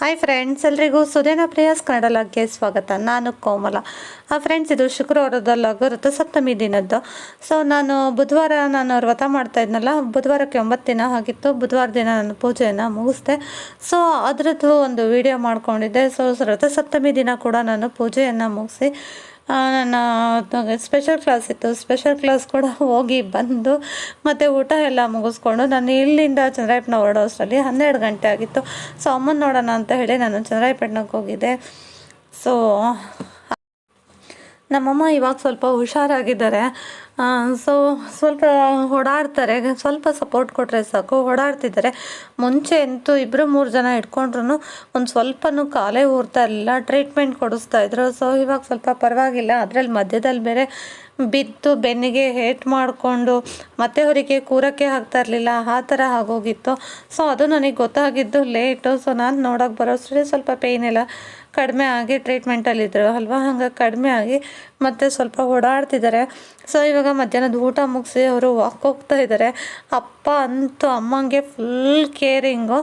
Hi friends ಎಲ್ರಿಗೂ ಸುದೇನ ಪ್ರಿಯಾಸ್ ಕನ್ನಡ ಲಾಗ್ಗೆ ಸ್ವಾಗತ. ನಾನು ಕೋಮಲ. ಆ ಫ್ರೆಂಡ್ಸ್ ಇದು ಶುಕ್ರವಾರದ ಲಾಗು ರಥಸಪ್ತಮಿ ದಿನದ್ದು. ಸೊ ನಾನು ಬುಧವಾರ ನಾನು ವ್ರತ ಮಾಡ್ತಾ ಇದ್ನಲ್ಲ, ಬುಧವಾರಕ್ಕೆ ಒಂಬತ್ತು ದಿನ ಆಗಿತ್ತು. ಬುಧವಾರ ದಿನ ನಾನು ಪೂಜೆಯನ್ನು ಮುಗಿಸ್ದೆ. ಸೊ ಅದರದ್ದು ಒಂದು ವಿಡಿಯೋ ಮಾಡ್ಕೊಂಡಿದ್ದೆ. ಸೊ ರಥಸಪ್ತಮಿ ದಿನ ಕೂಡ ನಾನು ಪೂಜೆಯನ್ನು ಮುಗಿಸಿ ನನ್ನ ಸ್ಪೆಷಲ್ ಕ್ಲಾಸ್ ಇತ್ತು. ಸ್ಪೆಷಲ್ ಕ್ಲಾಸ್ ಕೂಡ ಹೋಗಿ ಬಂದು, ಮತ್ತು ಊಟ ಎಲ್ಲ ಮುಗಿಸ್ಕೊಂಡು ನಾನು ಇಲ್ಲಿಂದ ಚಂದ್ರಾಯಪಟ್ಟಣ ಹೊರಡೋ ಅಷ್ಟರಲ್ಲಿ ಹನ್ನೆರಡು ಗಂಟೆ ಆಗಿತ್ತು. ಸೊ ಅಮ್ಮನ ನೋಡೋಣ ಅಂತ ಹೇಳಿ ನಾನು ಚಂದ್ರಾಯಪಟ್ಟಣಕ್ಕೆ ಹೋಗಿದ್ದೆ. ಸೊ ನಮ್ಮಮ್ಮ ಇವಾಗ ಸ್ವಲ್ಪ ಹುಷಾರಾಗಿದ್ದಾರೆ. ಸೊ ಸ್ವಲ್ಪ ಓಡಾಡ್ತಾರೆ. ಸ್ವಲ್ಪ ಸಪೋರ್ಟ್ ಕೊಟ್ಟರೆ ಸಾಕು. ಓಡಾಡ್ತಿದ್ದಾರೆ. ಮುಂಚೆ ಅಂತೂ ಇಬ್ಬರು ಮೂರು ಜನ ಇಟ್ಕೊಂಡ್ರು ಒಂದು ಸ್ವಲ್ಪನೂ ಕಾಲೇ ಊರ್ತಾ ಇರಲಿಲ್ಲ. ಟ್ರೀಟ್ಮೆಂಟ್ ಕೊಡಿಸ್ತಾ ಇದ್ರು. ಸೊ ಇವಾಗ ಸ್ವಲ್ಪ ಪರವಾಗಿಲ್ಲ. ಅದರಲ್ಲಿ ಮಧ್ಯದಲ್ಲಿ ಬೇರೆ ಬಿದ್ದು ಬೆನ್ನಿಗೆ ಹೇಟ್ ಮಾಡಿಕೊಂಡು, ಮತ್ತೆ ಅವರಿಗೆ ಕೂರಕ್ಕೆ ಹಾಕ್ತಾ ಇರಲಿಲ್ಲ. ಆ ಥರ ಆಗೋಗಿತ್ತು. ಸೊ ಅದು ನನಗೆ ಗೊತ್ತಾಗಿದ್ದು ಲೇಟು ಸೊ ನಾನು ನೋಡೋಕೆ ಬರೋಷ್ಟರಲ್ಲಿ ಸ್ವಲ್ಪ ಪೇಯ್ನ್ ಎಲ್ಲ ಕಡಿಮೆ ಆಗಿ ಟ್ರೀಟ್ಮೆಂಟಲ್ಲಿದ್ದರು ಅಲ್ವಾ? ಹಂಗೆ ಕಡಿಮೆ ಆಗಿ ಮತ್ತೆ ಸ್ವಲ್ಪ ಓಡಾಡ್ತಿದ್ದಾರೆ. ಸೊ ಇವಾಗ ಮಧ್ಯಾಹ್ನದ ಊಟ ಮುಗಿಸಿ ಅವರು ವಾಕ್ ಹೋಗ್ತಾ ಇದ್ದಾರೆ. ಅಪ್ಪ ಅಂತೂ ಅಮ್ಮಂಗೆ ಫುಲ್ ಕೇರಿಂಗು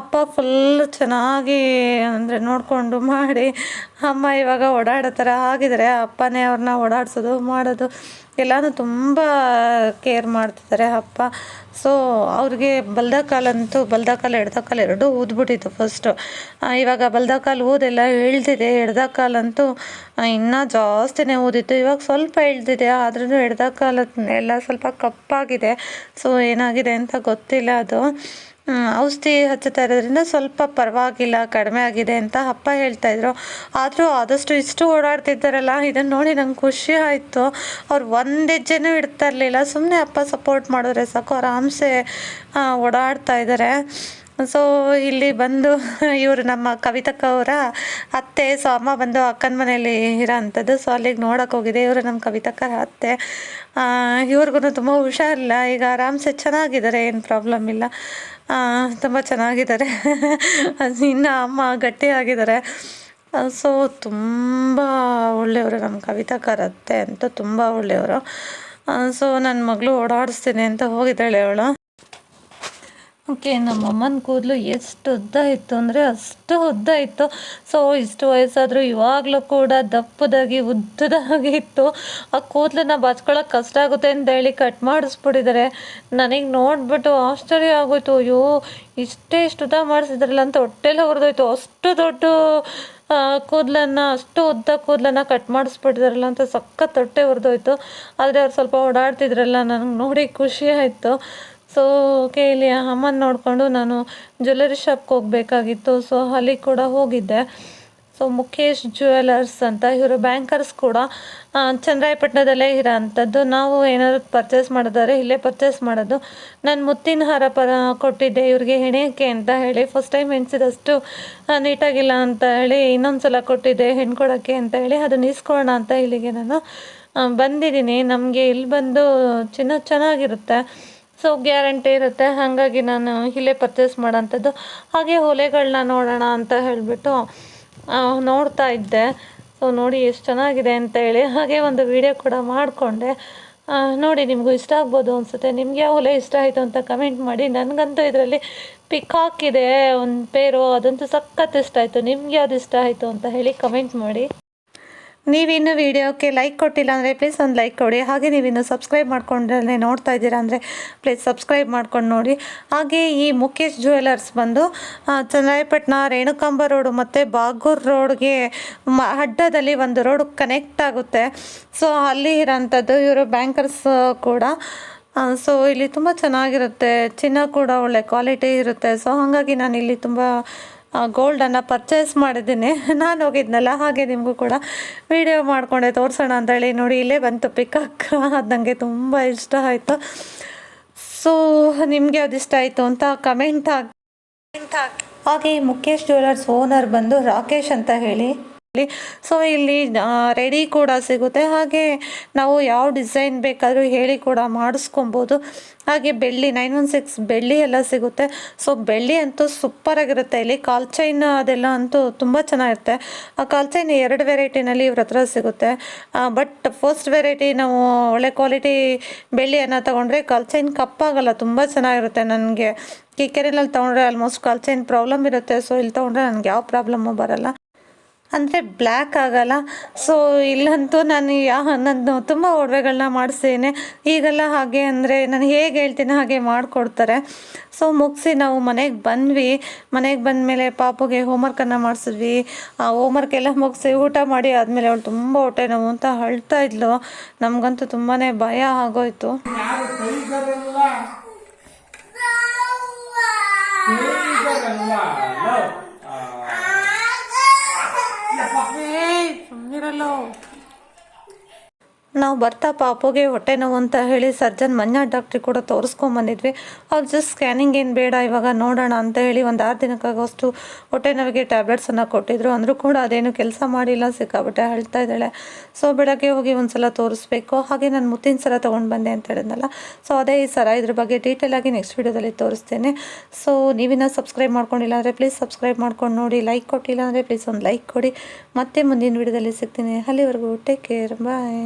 ಅಪ್ಪ ಫುಲ್ ಚೆನ್ನಾಗಿ ಅಂದರೆ ನೋಡಿಕೊಂಡು ಮಾಡಿ ಅಮ್ಮ ಇವಾಗ ಓಡಾಡೋ ಥರ ಆಗಿದ್ದಾರೆ. ಅಪ್ಪನೇ ಅವ್ರನ್ನ ಓಡಾಡಿಸೋದು, ಮಾಡೋದು ಎಲ್ಲನೂ ತುಂಬ ಕೇರ್ ಮಾಡ್ತಿದ್ದಾರೆ ಅಪ್ಪ. ಸೊ ಅವ್ರಿಗೆ ಬಲ್ದ ಕಾಲಂತೂ ಬಲ್ದ ಕಾಲು ಎಡ್ದ ಕಾಲು ಎರಡೂ ಊದ್ಬಿಟ್ಟಿತ್ತು ಫಸ್ಟು ಇವಾಗ ಬಲ್ದ ಕಾಲು ಊದೆಲ್ಲ ಇಳ್ದಿದೆ ಎಡ್ದ ಕಾಲಂತೂ ಇನ್ನೂ ಜಾಸ್ತಿನೇ ಊದಿತ್ತು ಇವಾಗ ಸ್ವಲ್ಪ ಇಳ್ದಿದೆ ಆದ್ರೂ ಎಡ್ದ ಕಾಲ ಎಲ್ಲ ಸ್ವಲ್ಪ ಕಪ್ಪಾಗಿದೆ. ಸೊ ಏನಾಗಿದೆ ಅಂತ ಗೊತ್ತಿಲ್ಲ ಅದು. ಔಷಧಿ ಹಚ್ಚುತ್ತಾ ಇರೋದ್ರಿಂದ ಸ್ವಲ್ಪ ಪರವಾಗಿಲ್ಲ, ಕಡಿಮೆ ಆಗಿದೆ ಅಂತ ಅಪ್ಪ ಹೇಳ್ತಾ ಇದ್ರು. ಆದರೂ ಆದಷ್ಟು ಇಷ್ಟು ಓಡಾಡ್ತಿದ್ದಾರಲ್ಲ ಇದನ್ನು ನೋಡಿ ನಂಗೆ ಖುಷಿ ಆಯಿತು. ಅವ್ರು ಒಂದು ಹೆಜ್ಜೆನೂ ಇಡ್ತಾ ಇರಲಿಲ್ಲ. ಸುಮ್ಮನೆ ಅಪ್ಪ ಸಪೋರ್ಟ್ ಮಾಡಿದ್ರೆ ಸಾಕು, ಆರಾಮ್ಸೆ ಓಡಾಡ್ತಾ ಇದ್ದಾರೆ ಸೊ ಇಲ್ಲಿ ಬಂದು ಇವರು ನಮ್ಮ ಕವಿತಕ್ಕ ಅವರ ಅತ್ತೆ ಸೊ ಅಮ್ಮ ಬಂದು ಅಕ್ಕನ ಮನೆಯಲ್ಲಿ ಇರೋ ಅಂಥದ್ದು ಸೊ ಅಲ್ಲಿಗೆ ನೋಡೋಕೆ ಹೋಗಿದೆ. ಇವರು ನಮ್ಮ ಕವಿತಕ್ಕರ ಅತ್ತೆ. ಇವ್ರಿಗೂ ತುಂಬ ಹುಷಾರಿಲ್ಲ. ಈಗ ಆರಾಮ್ಸೆ ಚೆನ್ನಾಗಿದ್ದಾರೆ, ಏನು ಪ್ರಾಬ್ಲಮ್ ಇಲ್ಲ. ತುಂಬ ಚೆನ್ನಾಗಿದ್ದಾರೆ. ಇನ್ನು ಅಮ್ಮ ಗಟ್ಟಿಯಾಗಿದ್ದಾರೆ. ಸೊ ತುಂಬ ಒಳ್ಳೆಯವರು ನಮ್ಮ ಕವಿತಕ್ಕರ ಅತ್ತೆ ಅಂತೂ ತುಂಬ ಒಳ್ಳೆಯವರು. ಸೊ ನನ್ನ ಮಗಳು ಓಡಾಡಿಸ್ತೀನಿ ಅಂತ ಹೋಗಿದ್ದಾಳೆ ಅವಳು. ಓಕೆ ನಮ್ಮಮ್ಮನ ಕೂದಲು ಎಷ್ಟು ಉದ್ದ ಇತ್ತು ಅಂದರೆ ಅಷ್ಟು ಉದ್ದ ಇತ್ತು. ಸೊ ಇಷ್ಟು ವಯಸ್ಸಾದರೂ ಇವಾಗಲೂ ಕೂಡ ದಪ್ಪದಾಗಿ, ಉದ್ದದಾಗಿ ಇತ್ತು. ಆ ಕೂದಲನ್ನ ಬಚ್ಕೊಳ್ಳೋಕೆ ಕಷ್ಟ ಆಗುತ್ತೆ ಅಂತ ಹೇಳಿ ಕಟ್ ಮಾಡಿಸ್ಬಿಟ್ಟಿದ್ದಾರೆ. ನನಗೆ ನೋಡಿಬಿಟ್ಟು ಆಶ್ಚರ್ಯ ಆಗೋಯ್ತು. ಅಯ್ಯೋ, ಇಷ್ಟೇ ಇಷ್ಟು ಉದ್ದ ಮಾಡಿಸಿದ್ರಲ್ಲ ಅಂತ ಹೊಟ್ಟೆಲ್ಲ ಹೊರದೋಯ್ತು ಅಷ್ಟು ದೊಡ್ಡ ಕೂದಲನ್ನು, ಅಷ್ಟು ಉದ್ದ ಕೂದಲನ್ನು ಕಟ್ ಮಾಡಿಸ್ಬಿಟ್ಟಿದಾರಲ್ಲ ಅಂತ ಸಖತ್ ಹೊಟ್ಟೆ ಹೊರದೋಯ್ತು ಆದರೆ ಅವ್ರು ಸ್ವಲ್ಪ ಓಡಾಡ್ತಿದ್ರಲ್ಲ ನನಗೆ ನೋಡಿ ಖುಷಿ ಆಯಿತು. ಸೊ ಇಲ್ಲಿ ಅಮ್ಮನ ನೋಡಿಕೊಂಡು ನಾನು ಜ್ಯುವೆಲರಿ ಶಾಪ್ಗೆ ಹೋಗಬೇಕಾಗಿತ್ತು. ಸೊ ಅಲ್ಲಿ ಕೂಡ ಹೋಗಿದ್ದೆ. ಸೊ ಮುಖೇಶ್ ಜ್ಯುವೆಲರ್ಸ್ ಅಂತ, ಇವರು ಬ್ಯಾಂಕರ್ಸ್ ಕೂಡ ಚಂದ್ರಾಯಪಟ್ಟಣದಲ್ಲೇ ಇರೋ ಅಂಥದ್ದು ನಾವು ಏನಾದ್ರು ಪರ್ಚೇಸ್ ಮಾಡೋದಾದ್ರೆ ಇಲ್ಲೇ ಪರ್ಚೇಸ್ ಮಾಡೋದು. ನಾನು ಮುತ್ತಿನ ಹಾರ ಪರ ಕೊಟ್ಟಿದ್ದೆ. ಇವ್ರಿಗೆ ಹೆಣೆಯೋಕ್ಕೆ ಅಂತ ಹೇಳಿ ಫಸ್ಟ್ ಟೈಮ್ ಎಣಿಸಿದಷ್ಟು ನೀಟಾಗಿಲ್ಲ ಅಂತ ಹೇಳಿ ಇನ್ನೊಂದು ಸಲ ಕೊಟ್ಟಿದ್ದೆ ಹೆಣ್ಕೊಡೋಕ್ಕೆ ಅಂತ ಹೇಳಿ, ಅದು ಇಸ್ಕೊಳ್ಳೋಣ ಅಂತ ಇಲ್ಲಿಗೆ ನಾನು ಬಂದಿದ್ದೀನಿ. ನಮಗೆ ಇಲ್ಲಿ ಬಂದು ಚಿನ್ನ ಚೆನ್ನಾಗಿರುತ್ತೆ. ಸೊ ಗ್ಯಾರಂಟಿ ಇರುತ್ತೆ. ಹಾಗಾಗಿ ನಾನು ಇಲ್ಲೇ ಪರ್ಚೇಸ್ ಮಾಡೋಂಥದ್ದು. ಹಾಗೆ ಹೊಲೆಗಳನ್ನ ನೋಡೋಣ ಅಂತ ಹೇಳಿಬಿಟ್ಟು ನೋಡ್ತಾ ಇದ್ದೆ. ಸೊ ನೋಡಿ ಎಷ್ಟು ಚೆನ್ನಾಗಿದೆ ಅಂತ ಹೇಳಿ. ಹಾಗೆ ಒಂದು ವಿಡಿಯೋ ಕೂಡ ಮಾಡಿಕೊಂಡೆ. ನೋಡಿ ನಿಮಗೂ ಇಷ್ಟ ಆಗ್ಬೋದು ಅನಿಸುತ್ತೆ. ನಿಮ್ಗೆ ಯಾವ ಹೊಲೆ ಇಷ್ಟ ಆಯಿತು ಅಂತ ಕಮೆಂಟ್ ಮಾಡಿ. ನನಗಂತೂ ಇದರಲ್ಲಿ ಪಿಕಾಕ್ ಇದೆ, ಒಂದು ಪೇರು, ಅದಂತೂ ಸಖತ್ ಇಷ್ಟ ಆಯಿತು. ನಿಮ್ಗೆ ಯಾವ್ದು ಇಷ್ಟ ಆಯಿತು ಅಂತ ಹೇಳಿ ಕಮೆಂಟ್ ಮಾಡಿ. ನೀವಿನ್ನು ವಿಡಿಯೋಕ್ಕೆ ಲೈಕ್ ಕೊಟ್ಟಿಲ್ಲ ಅಂದರೆ ಪ್ಲೀಸ್ ಒಂದು ಲೈಕ್ ಕೊಡಿ. ಹಾಗೆ ನೀವಿನ್ನು ಸಬ್ಸ್ಕ್ರೈಬ್ ಮಾಡ್ಕೊಂಡ್ರೆ ನೋಡ್ತಾ ಇದ್ದೀರಾ ಅಂದರೆ ಪ್ಲೀಸ್ ಸಬ್ಸ್ಕ್ರೈಬ್ ಮಾಡ್ಕೊಂಡು ನೋಡಿ. ಹಾಗೆ ಈ ಮುಖೇಶ್ ಜ್ಯುವೆಲರ್ಸ್ ಬಂದು ಚನ್ನರಾಯಪಟ್ಟಣ ರೇಣುಕಾಂಬ ರೋಡು ಮತ್ತು ಬಾಗೂರ್ ರೋಡ್ಗೆ ಅಡ್ಡದಲ್ಲಿ ಒಂದು ರೋಡ್ ಕನೆಕ್ಟ್ ಆಗುತ್ತೆ. ಸೊ ಅಲ್ಲಿ ಇರೋಂಥದ್ದು ಇವರು ಬ್ಯಾಂಕರ್ಸ್ ಕೂಡ ಸೊ ಇಲ್ಲಿ ತುಂಬ ಚೆನ್ನಾಗಿರುತ್ತೆ. ಚಿನ್ನ ಕೂಡ ಒಳ್ಳೆ ಕ್ವಾಲಿಟಿ ಇರುತ್ತೆ. ಸೊ ಹಾಗಾಗಿ ನಾನು ಇಲ್ಲಿ ತುಂಬ ಗೋಲ್ಡನ್ನು ಪರ್ಚೇಸ್ ಮಾಡಿದ್ದೀನಿ. ನಾನು ಹೋಗಿದ್ನಲ್ಲ, ಹಾಗೆ ನಿಮಗೂ ಕೂಡ ವಿಡಿಯೋ ಮಾಡಿಕೊಂಡೆ, ತೋರಿಸೋಣ ಅಂತೇಳಿ. ನೋಡಿ, ಇಲ್ಲೇ ಬಂತು ಪಿಕಕ್ ಅದು ನನಗೆ ತುಂಬ ಇಷ್ಟ ಆಯಿತು. ಸೊ ನಿಮಗೆ ಅದು ಇಷ್ಟ ಆಯಿತು ಅಂತ ಕಮೆಂಟ್ ಹಾಕಿ ಹಾಗೆ ಮುಖೇಶ್ ಜ್ಯುವೆಲರ್ಸ್ ಓನರ್ ಬಂದು ರಾಕೇಶ್ ಅಂತ ಹೇಳಿ. ಸೊ ಇಲ್ಲಿ ರೆಡಿ ಕೂಡ ಸಿಗುತ್ತೆ. ಹಾಗೆ ನಾವು ಯಾವ ಡಿಸೈನ್ ಬೇಕಾದರೂ ಹೇಳಿ ಕೂಡ ಮಾಡಿಸ್ಕೊಬೋದು. ಹಾಗೆ ಬೆಳ್ಳಿ ನೈನ್ ಒನ್ ಸಿಕ್ಸ್ ಬೆಳ್ಳಿ ಎಲ್ಲ ಸಿಗುತ್ತೆ. ಸೊ ಬೆಳ್ಳಿ ಅಂತೂ ಸೂಪರಾಗಿರುತ್ತೆ ಇಲ್ಲಿ ಕಾಲ್ ಚೈನ್ ಅದೆಲ್ಲ ಅಂತೂ ತುಂಬ ಚೆನ್ನಾಗಿರುತ್ತೆ. ಆ ಕಾಲ್ ಚೈನ್ ಎರಡು ವೆರೈಟಿನಲ್ಲಿ ಇವ್ರ ಹತ್ರ ಸಿಗುತ್ತೆ. ಬಟ್ ಫಸ್ಟ್ ವೆರೈಟಿ ನಾವು ಒಳ್ಳೆ ಕ್ವಾಲಿಟಿ ಬೆಳ್ಳಿಯನ್ನು ತೊಗೊಂಡ್ರೆ ಕಾಲ್ ಚೈನ್ ಕಪ್ಪಾಗಲ್ಲ ತುಂಬ ಚೆನ್ನಾಗಿರುತ್ತೆ ನನಗೆ. ಕಿಕೆರಿನಲ್ಲಿ ತೊಗೊಂಡ್ರೆ ಆಲ್ಮೋಸ್ಟ್ ಕಾಲ್ ಚೈನ್ ಪ್ರಾಬ್ಲಮ್ ಇರುತ್ತೆ. ಸೊ ಇಲ್ಲಿ ತೊಗೊಂಡ್ರೆ ನನಗೆ ಯಾವ ಪ್ರಾಬ್ಲಮ್ಮು ಬರಲ್ಲ. ಅಂದರೆ ಬ್ಲ್ಯಾಕ್ ಆಗಲ್ಲ. ಸೊ ಇಲ್ಲಂತೂ ನಾನು ಯಾ ನಾನು ತುಂಬ ಒಡವೆಗಳನ್ನ ಮಾಡಿಸ್ತೇನೆ ಈಗೆಲ್ಲ ಹಾಗೆ ಅಂದರೆ ನಾನು ಹೇಗೆ ಹೇಳ್ತೀನಿ ಹಾಗೆ ಮಾಡಿಕೊಡ್ತಾರೆ. ಸೊ ಮುಗಿಸಿ ನಾವು ಮನೆಗೆ ಬಂದ್ವಿ. ಮನೆಗೆ ಬಂದ ಮೇಲೆ ಪಾಪುಗೆ ಹೋಮ್ವರ್ಕನ್ನು ಮಾಡಿಸಿದ್ವಿ. ಆ ಹೋಮ್ವರ್ಕ್ ಎಲ್ಲ ಮುಗಿಸಿ ಊಟ ಮಾಡಿ ಆದಮೇಲೆ ಅವಳು ತುಂಬ ಹೊಟ್ಟೆ ನೋವು ಅಂತ ಅಳ್ತಾ ಇದ್ಲು. ನಮಗಂತೂ ತುಂಬಾ ಭಯ ಆಗೋಯ್ತು. 에이, 정리를로 ನಾವು ಬರ್ತಾ ಪಾಪುಗೆ ಹೊಟ್ಟೆ ನೋವು ಅಂತ ಹೇಳಿ ಸರ್ಜನ್ ಮಂಜಾ ಡಾಕ್ಟ್ರಿಗೆ ಕೂಡ ತೋರಿಸ್ಕೊಂಬಂದಿದ್ವಿ ಅವ್ರು ಜಸ್ಟ್ ಸ್ಕ್ಯಾನಿಂಗ್ ಏನು ಬೇಡ, ಇವಾಗ ನೋಡೋಣ ಅಂತ ಹೇಳಿ ಒಂದು ಆರು ದಿನಕ್ಕಾಗೋಷ್ಟು ಹೊಟ್ಟೆ ನೋವಿಗೆ ಟ್ಯಾಬ್ಲೆಟ್ಸನ್ನು ಕೊಟ್ಟಿದ್ರು. ಅಂದರೂ ಕೂಡ ಅದೇನು ಕೆಲಸ ಮಾಡಿಲ್ಲ ಸಿಕ್ಕಾಬಿಟ್ಟೆ ಅಳ್ತಾ ಇದ್ದಾಳೆ. ಸೊ ಬೆಳಗ್ಗೆ ಹೋಗಿ ಒಂದು ಸಲ ತೋರಿಸ್ಬೇಕು. ಹಾಗೆ ನಾನು ಮುತ್ತಿನ ಸಲ ತೊಗೊಂಡು ಬಂದೆ ಅಂತ ಹೇಳಿದ್ನಲ್ಲ. ಸೊ ಅದೇ ಈ ಸರ ಇದ್ರ ಬಗ್ಗೆ ಡೀಟೇಲ್ ಆಗಿ ನೆಕ್ಸ್ಟ್ ವೀಡಿಯೋದಲ್ಲಿ ತೋರಿಸ್ತೇನೆ. ಸೊ ನೀವಿನ ಸಬ್ಸ್ಕ್ರೈಬ್ ಮಾಡ್ಕೊಂಡಿಲ್ಲ ಅಂದರೆ ಪ್ಲೀಸ್ ಸಬ್ಸ್ಕ್ರೈಬ್ ಮಾಡ್ಕೊಂಡು ನೋಡಿ ಲೈಕ್ ಕೊಟ್ಟಿಲ್ಲ ಅಂದರೆ ಪ್ಲೀಸ್ ಒಂದು ಲೈಕ್ ಕೊಡಿ. ಮತ್ತೆ ಮುಂದಿನ ವೀಡಿಯೋದಲ್ಲಿ ಸಿಗ್ತೀನಿ. ಅಲ್ಲಿವರೆಗೂ ಟೇಕ್ ಕೇರ್ ಬಾಯ್